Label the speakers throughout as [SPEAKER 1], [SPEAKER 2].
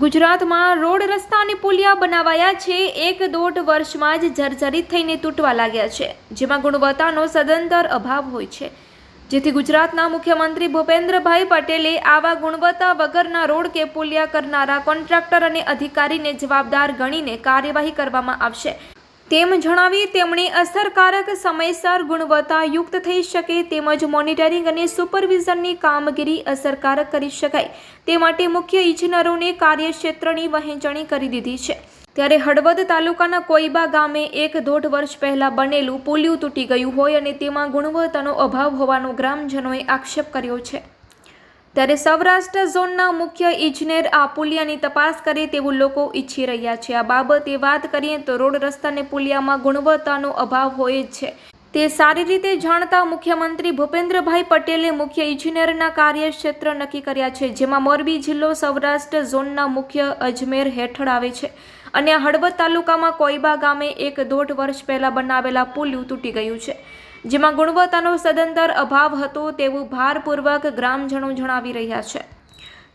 [SPEAKER 1] ગુજરાતમાં રોડ રસ્તા અને પુલિયા બનાવાયા છે. એક દોઢ વર્ષમાં જ જર્જરિત થઈને તૂટવા લાગ્યા છે. જેમાં ગુણવત્તાનો સદંતર અભાવ હોય છે. જેથી ગુજરાતના મુખ્યમંત્રી ભૂપેન્દ્રભાઈ પટેલે આવા ગુણવત્તા વગરના રોડ કે પુલિયા કરનારા કોન્ટ્રાક્ટર અને અધિકારીને જવાબદાર ગણીને કાર્યવાહી કરવામાં આવશે. તેમ જણાવી તેમણે અસરકારક સમયસર ગુણવત્તાયુક્ત થઈ શકે તેમજ મોનિટરિંગ અને સુપરવિઝનની કામગીરી અસરકારક કરી શકાય. તે માટે મુખ્ય ઇજનરોને કાર્યક્ષેત્રની વહેંચણી કરી દીધી છે. ત્યારે હળવદ તાલુકાના કોઈબા ગામે એક દોઢ વર્ષ પહેલાં બનેલું પુલિયું તૂટી ગયું હોય અને તેમાં ગુણવત્તાનો અભાવ હોવાનો ગ્રામજનોએ આક્ષેપ કર્યો છે. ત્યારે સૌરાષ્ટ્ર ઝોનના મુખ્ય ઇજનેર આ પુલિયાની તપાસ કરે તેવું લોકો ઈચ્છી રહ્યા છે. આ બાબતે વાત કરીએ તો રોડ રસ્તા અને પુલિયામાં ગુણવત્તાનો અભાવ હોય જ છે. તે સારી રીતે જાણતા મુખ્યમંત્રી ભૂપેન્દ્રભાઈ પટેલે મુખ્ય ઇજનેરના કાર્યક્ષેત્ર નક્કી કર્યા છે, જેમાં મોરબી જિલ્લો સૌરાષ્ટ્ર ઝોનના મુખ્ય અજમેર હેઠળ આવે છે અને હળવદ તાલુકામાં કોઈબા ગામે એક દોઢ વર્ષ પહેલાં બનાવેલા પુલિયું તૂટી ગયું છે. જેમાં ગુણવત્તાનો સદંતર અભાવ હતો તેવું ભારપૂર્વક ગ્રામજનો જણાવી રહ્યા છે.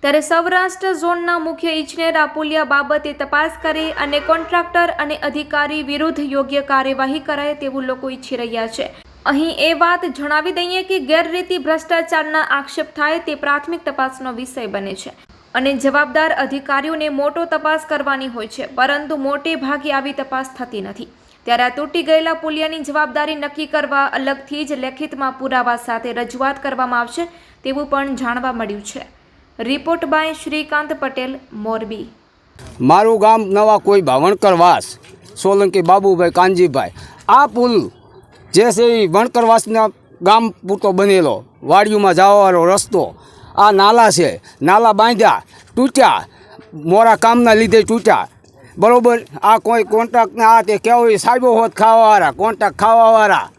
[SPEAKER 1] ત્યારે સૌરાષ્ટ્ર ઝોનના મુખ્ય ઇજનેર આપુલિયા બાબતે તપાસ કરી અને કોન્ટ્રાક્ટર અને અધિકારી વિરુદ્ધ યોગ્ય કાર્યવાહી કરાય તેવું લોકો ઈચ્છી રહ્યા છે. અહીં એ વાત જણાવી દઈએ કે ગેરરીતિ ભ્રષ્ટાચારના આક્ષેપ થાય તે પ્રાથમિક તપાસનો વિષય બને છે અને જવાબદાર અધિકારીઓને મોટો તપાસ કરવાની હોય છે, પરંતુ મોટે ભાગે આવી તપાસ થતી નથી. ત્યારે આ તૂટી ગયેલા પુલિયાની જવાબદારી નક્કી કરવા અલગથી જ લેખિતમાં પુરાવા સાથે રજૂઆત કરવામાં આવશે તેવું પણ જાણવા મળ્યું છે. Report by Shrikant Patel, Morbi.
[SPEAKER 2] મારું ગામ નવા કોઈ વણકરવાસ સોલંકી બાબુભાઈ કાનજીભાઈ. આ પુલ જે છે એ વણકરવાસના ગામ પૂરતો બનેલો. વાડીઓમાં જવાવાળો રસ્તો. આ નાલા છે. નાલા બાંધ્યા, તૂટ્યા. મોરા કામના લીધે તૂટ્યા. બરોબર? આ કોઈ કોન્ટ્રાક્ટને આ તે કેવું સાહેબો હોત ખાવાવાળા કોન્ટ્રાક્ટ ખાવાવાળા.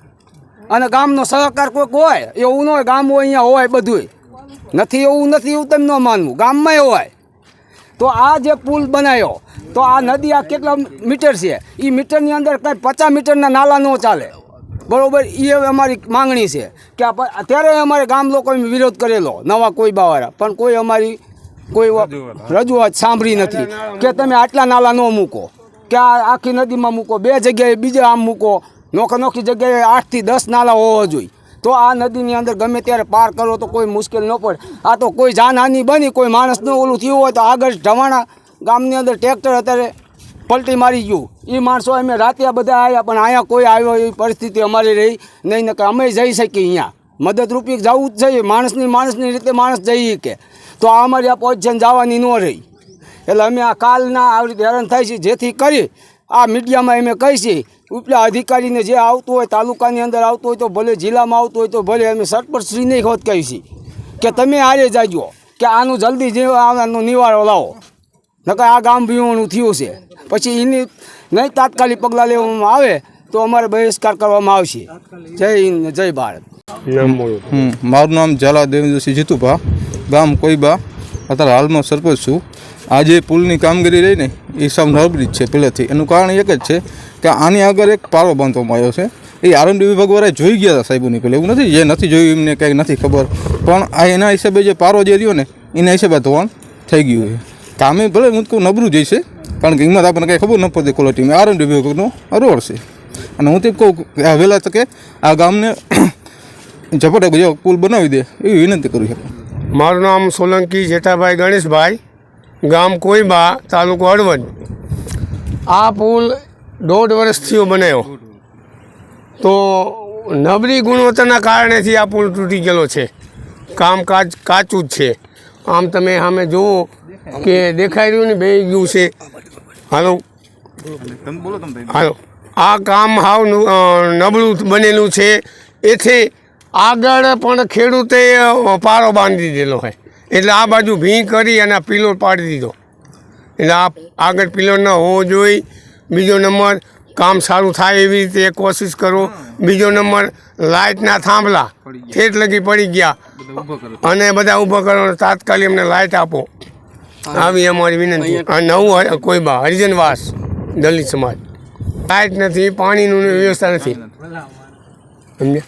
[SPEAKER 2] અને ગામનો સહકાર કોઈક હોય, એવું ન હોય, ગામ હોય, અહીંયા હોય બધુંય. નથી એવું નથી એવું તમે ન માનવું ગામમાંય હોય. તો આ જે પુલ બનાવ્યો તો આ નદી આ કેટલા મીટર છે? એ મીટરની અંદર કાંઈ પચાસ મીટરના નાલા ન ચાલે. બરાબર? એ અમારી માંગણી છે. કે અત્યારે અમારે ગામ લોકોએ વિરોધ કરેલો, નવા કોઈ બાવાળા. પણ કોઈ અમારી કોઈ રજૂઆત સાંભળી નથી. કે તમે આટલા નાલા ન મૂકો. કે આ આખી નદીમાં મૂકો બે જગ્યાએ બીજે આમ મૂકો. નોખા નોખી જગ્યાએ આઠથી દસ નાલા હોવા જોઈએ. તો આ નદીની અંદર ગમે ત્યારે પાર કરો તો કોઈ મુશ્કેલ ન પડે. આ તો કોઈ જાનહાની બની કોઈ માણસનું ઓલું થયું હોય તો આગળ ઢવાણા ગામની અંદર ટ્રેક્ટર અત્યારે પલટી મારી ગયું. એ માણસો અમે રાતે બધા આવ્યા પણ અહીંયા કોઈ આવ્યો એવી પરિસ્થિતિ અમારી રહી નહીં ને કે અમે જઈ શકીએ અહીંયા. મદદરૂપી જવું જ જોઈએ. માણસની માણસની રીતે માણસ જઈએ કે. તો આ અમારી આ પોઝિશન જવાની ન રહી. એટલે અમે આ કાલના આવી રીતે હેરાન થાય છે જેથી કરી આ મીડિયામાં અમે કહી છીએ ઉપલા અધિકારીને જે આવતું હોય તાલુકાની અંદર આવતું હોય તો ભલે જિલ્લામાં આવતું હોય તો ભલે અમે સરપંચશ્રીને હોત કહી છીએ કે તમે આરે જાજો કે આનું જલ્દી જે આનું નિવારો લાવો. નકર આ ગામ વિહોણું થયું છે. પછી એની નહીં તાત્કાલિક પગલાં લેવામાં આવે તો અમારે બહિષ્કાર કરવામાં આવશે. જય હિન્દ જય ભારત.
[SPEAKER 3] મારું નામ ઝાલા દેવેન્દ્રસિંહ જીતુભા. ગામ કોઈબા અત્યારે હાલમાં સરપંચ છું. આ જે પુલની કામગીરી રહી ને એ સાવ નબળી જ છે પહેલેથી. એનું કારણ એક જ છે કે આની આગળ એક પારો બાંધવામાં આવ્યો છે. એ આરએનડી વિભાગવાળાએ જોઈ ગયા હતા સાહેબોની પહેલાં એવું નથી, જે નથી જોયું એમને કંઈ નથી ખબર. પણ આ એના હિસાબે જે પારો જે રહ્યો ને, એના હિસાબે ધોવાણ થઈ ગયું છે. કામે ભલે હું કહું નબળું જ છે, કારણ કે એમાં આપણને કંઈ ખબર ન પડતી ક્વોલિટીમાં આરએનડી વિભાગનો રોડ છે. અને હું તે કહું કે વહેલા તકે આ ગામને ઝપટે પુલ બનાવી દે એવી વિનંતી કરું છું
[SPEAKER 4] મારું નામ સોલંકી જેઠાભાઈ ગણેશભાઈ, ગામ કોઈબા, તાલુકો હળવદ. આ પુલ દોઢ વર્ષથી બનાવ્યો તો નબળી ગુણવત્તાના કારણેથી આ પુલ તૂટી ગયેલો છે. કામકાજ કાચું જ છે. આમ તમે સામે જુઓ કે દેખાઈ રહ્યું ને બે ગયું છે. હાલો. હાલો. આ કામ હાવ નબળું બનેલું છે. એથી આગળ પણ ખેડૂતે પારો બાંધી દીધેલો હોય એટલે આ બાજુ ભીં કરી અને આ પાડી દીધો. એટલે આ આગળ પિલોર ન હોવો જોઈએ બીજો નંબર, કામ સારું થાય એવી રીતે કોશિશ કરો. બીજો નંબર લાઇટના થાંભલા ઠેઠ લગી પડી ગયા. અને બધા ઊભા કરો તાત્કાલિક અમને લાઇટ આપો. આવી અમારી વિનંતી. આ નવું કોઈ બા, હરિજનવાસ દલિત સમાજ. લાઇટ નથી, પાણીનું વ્યવસ્થા નથી. સમજ્યા?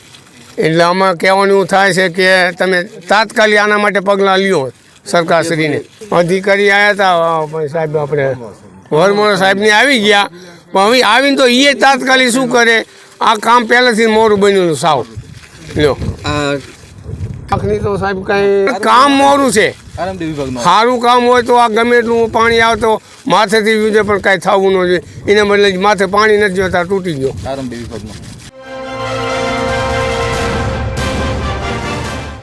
[SPEAKER 4] એટલે આમાં કહેવાનું એવું થાય છે કે તમે તાત્કાલિક આના માટે પગલાં લ્યો સરકારશ્રીને. અધિકારી આવ્યા હતા સાહેબ આપણે વરમોરા સાહેબની આવી ગયા. પણ હવે આવીને તો એ તાત્કાલિક શું કરે? આ કામ પહેલેથી મોરું બન્યું સાવ. લ્યો. તો સાહેબ કાંઈ કામ મોરું છે. સારું કામ હોય તો આ ગમે એટલું પાણી આવે તો માથેથી વિજે પણ કાંઈ થવું ન જોઈએ. એના બદલે માથે પાણી નથી જોતા તૂટી ગયો.